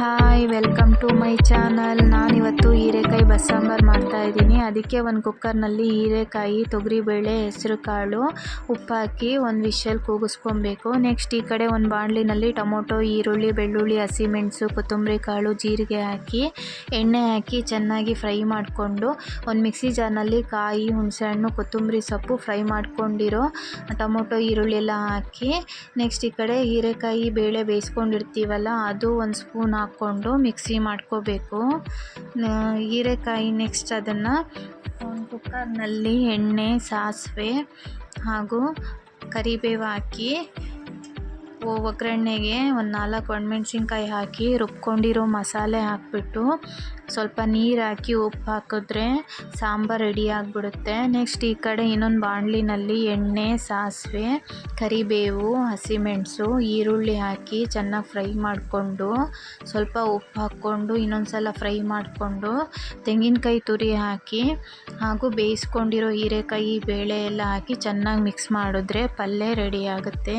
Hi welcome to my channel ನಾನಿವತ್ತು ಹೀರೆಕಾಯಿ ಬಸ್ಸಾಂಬಾರು ಮಾಡ್ತಾಯಿದ್ದೀನಿ ಅದಕ್ಕೆ ಒಂದು ಕುಕ್ಕರ್ನಲ್ಲಿ ಹೀರೆಕಾಯಿ, ತೊಗರಿಬೇಳೆ ಹೆಸರು ಕಾಳು ಉಪ್ಪಾಕಿ, ಒಂದು ವಿಷಲ್ ಕೂಗಿಸ್ಕೊಬೇಕು. ನೆಕ್ಸ್ಟ್ ಈ ಕಡೆ ಒಂದು ಬಾಣಲಿನಲ್ಲಿ ಟೊಮೊಟೊ, ಈರುಳ್ಳಿ, ಬೆಳ್ಳುಳ್ಳಿ ಹಸಿಮೆಣಸು ಕೊತ್ತಂಬರಿ ಕಾಳು, ಜೀರಿಗೆ ಹಾಕಿ, ಎಣ್ಣೆ ಹಾಕಿ ಚೆನ್ನಾಗಿ ಫ್ರೈ ಮಾಡಿಕೊಂಡು, ಒಂದು ಮಿಕ್ಸಿ ಜಾರ್ನಲ್ಲಿ ಕಾಯಿ, ಹುಣಸೆಹಣ್ಣು, ಕೊತ್ತಂಬರಿ ಸೊಪ್ಪು ಫ್ರೈ ಮಾಡ್ಕೊಂಡಿರೋ ಟೊಮೊಟೊ, ಈರುಳ್ಳಿ ಎಲ್ಲ ಹಾಕಿ ನೆಕ್ಸ್ಟ್ ಈ ಕಡೆ ಹೀರೆಕಾಯಿ, ಬೇಳೆ ಬೇಯಿಸ್ಕೊಂಡಿರ್ತೀವಲ್ಲ, ಅದು ಒಂದು ಸ್ಪೂನ್ ಹಾಕ್ಕೊಂಡು ಮಿಕ್ಸಿ ಮಾಡ್ಕೋಬೇಕು. ಹೀರೆಕಾಯಿ ನೆಕ್ಸ್ಟ್ ಅದನ್ನು ಒಂದು ಕುಕ್ಕರ್ನಲ್ಲಿ ಎಣ್ಣೆ ಸಾಸಿವೆ ಹಾಗೂ ಕರಿಬೇವು ಹಾಕಿ ಒಗ್ಗರಣೆಗೆ ಒಂದು ನಾಲ್ಕು ಒಣಮೆಣ್ಸಿನ್ಕಾಯಿ ಹಾಕಿ ರುಬ್ಕೊಂಡಿರೋ ಮಸಾಲೆ ಹಾಕಿಬಿಟ್ಟು ಸ್ವಲ್ಪ ನೀರು ಹಾಕಿ ಉಪ್ಪು ಹಾಕಿದ್ರೆ ಸಾಂಬಾರು ರೆಡಿ ಆಗಿಬಿಡುತ್ತೆ. ನೆಕ್ಸ್ಟ್ ಈ ಕಡೆ ಇನ್ನೊಂದು ಬಾಣಲಿನಲ್ಲಿ ಎಣ್ಣೆ, ಸಾಸಿವೆ, ಕರಿಬೇವು, ಹಸಿಮೆಣಸು, ಈರುಳ್ಳಿ ಹಾಕಿ ಚೆನ್ನಾಗಿ ಫ್ರೈ ಮಾಡಿಕೊಂಡು ಸ್ವಲ್ಪ ಉಪ್ಪು ಹಾಕ್ಕೊಂಡು ಇನ್ನೊಂದು ಸಲ ಫ್ರೈ ಮಾಡಿಕೊಂಡು ತೆಂಗಿನಕಾಯಿ ತುರಿ ಹಾಕಿ ಹಾಗೂ ಬೇಯಿಸ್ಕೊಂಡಿರೋ ಹೀರೆಕಾಯಿ, ಬೇಳೆ ಎಲ್ಲ ಹಾಕಿ ಚೆನ್ನಾಗಿ ಮಿಕ್ಸ್ ಮಾಡಿದ್ರೆ ಪಲ್ಯ ರೆಡಿ ಆಗುತ್ತೆ.